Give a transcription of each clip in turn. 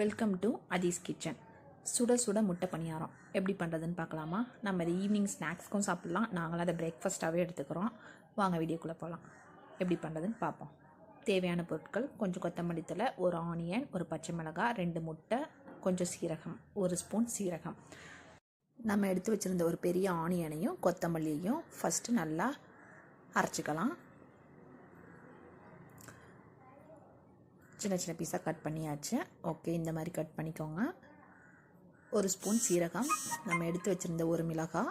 Welcome to அதீஸ் kitchen சுட சுட முட்டை பணியாரம். எப்படி பண்ணுறதுன்னு பார்க்கலாமா? நம்ம இது ஈவினிங் ஸ்நாக்ஸ்க்கும் சாப்பிட்லாம். நாங்களாம் அதை பிரேக்ஃபாஸ்ட்டாகவே எடுத்துக்கிறோம். வாங்க வீடியோக்குள்ளே போகலாம் எப்படி பண்ணுறதுன்னு பார்ப்போம். தேவையான பொருட்கள் கொஞ்சம் கொத்தமல்லி தழை ஒரு ஆனியன் ஒரு பச்சை மிளகாய் ரெண்டு முட்டை கொஞ்சம் சீரகம் ஒரு ஸ்பூன் சீரகம். நம்ம எடுத்து வச்சுருந்த ஒரு பெரிய ஆனியனையும் கொத்தமல்லியையும் ஃபஸ்ட்டு நல்லா அரைச்சிக்கலாம். சின்ன சின்ன பீஸாக கட் பண்ணியாச்சு. ஓகே இந்த மாதிரி கட் பண்ணிக்கோங்க. ஒரு ஸ்பூன் சீரகம். நம்ம எடுத்து வச்சுருந்த ஒரு மிளகாய்.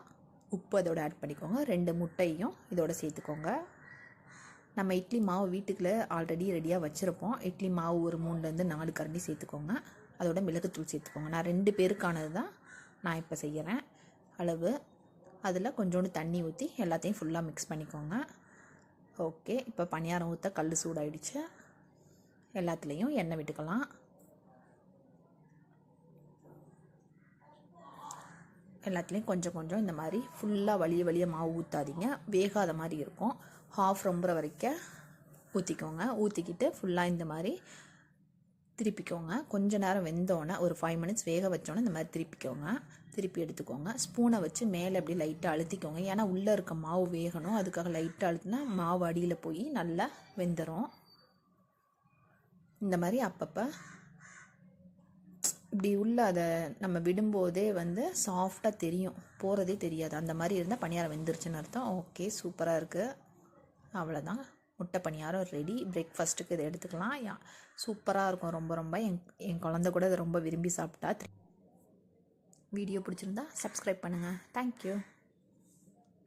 உப்பு அதோட ஆட் பண்ணிக்கோங்க. ரெண்டு முட்டையும் இதோட சேர்த்துக்கோங்க. நம்ம இட்லி மாவு வீட்டுக்குள்ளே ஆல்ரெடி ரெடியாக வச்சுருப்போம். இட்லி மாவு ஒரு மூணுலேருந்து நாலு கரண்டி சேர்த்துக்கோங்க. அதோட மிளகுத்தூள் சேர்த்துக்கோங்க. நான் ரெண்டு பேருக்கானது தான் நான் இப்போ செய்கிறேன் அளவு. அதில் கொஞ்சோண்டு தண்ணி ஊற்றி எல்லாத்தையும் ஃபுல்லாக மிக்ஸ் பண்ணிக்கோங்க. ஓகே இப்போ பணியாரம் ஊற்ற கல் சூடாயிடுச்சு. எல்லாத்துலேயும் எண்ணெய் விட்டுக்கலாம். எல்லாத்துலேயும் கொஞ்சம் கொஞ்சம் இந்த மாதிரி ஃபுல்லாக வலிய வலிய மாவு ஊற்றாதீங்க வேகாத மாதிரி இருக்கும். ஹாஃப் ரொம்ப வரைக்கும் ஊற்றிக்கோங்க ஊற்றிக்கிட்டு ஃபுல்லாக இந்த மாதிரி திருப்பிக்கோங்க. கொஞ்ச நேரம் வெந்தோடனே ஒரு ஃபைவ் மினிட்ஸ் வேக வச்சோன்னே இந்த மாதிரி திருப்பிக்கோங்க. திருப்பி எடுத்துக்கோங்க. ஸ்பூனை வச்சு மேலே அப்படி லைட்டாக அழுத்திக்கோங்க. ஏன்னா உள்ளே இருக்க மாவு வேகணும். அதுக்காக லைட்டாக அழுத்தினா மாவு அடியில் போய் நல்லா வெந்துடும் இந்த மாதிரி அப்பப்போ இப்படி உள்ள அதை நம்ம விடும்போதே வந்து சாஃப்டாக தெரியும். போகிறதே தெரியாது. அந்த மாதிரி இருந்தால் பணியாரம் வெந்துருச்சுன்னு அர்த்தம். ஓகே சூப்பராக இருக்குது அவ்வளோதான் முட்டை பணியாரம் ரெடி பிரேக்ஃபாஸ்ட்டுக்கு இதை எடுத்துக்கலாம். சூப்பராக இருக்கும். ரொம்ப ரொம்ப. என் என் குழந்த கூட இதை ரொம்ப விரும்பி சாப்பிட்டா. வீடியோ பிடிச்சிருந்தா சப்ஸ்கிரைப் பண்ணுங்கள் தேங்க்யூ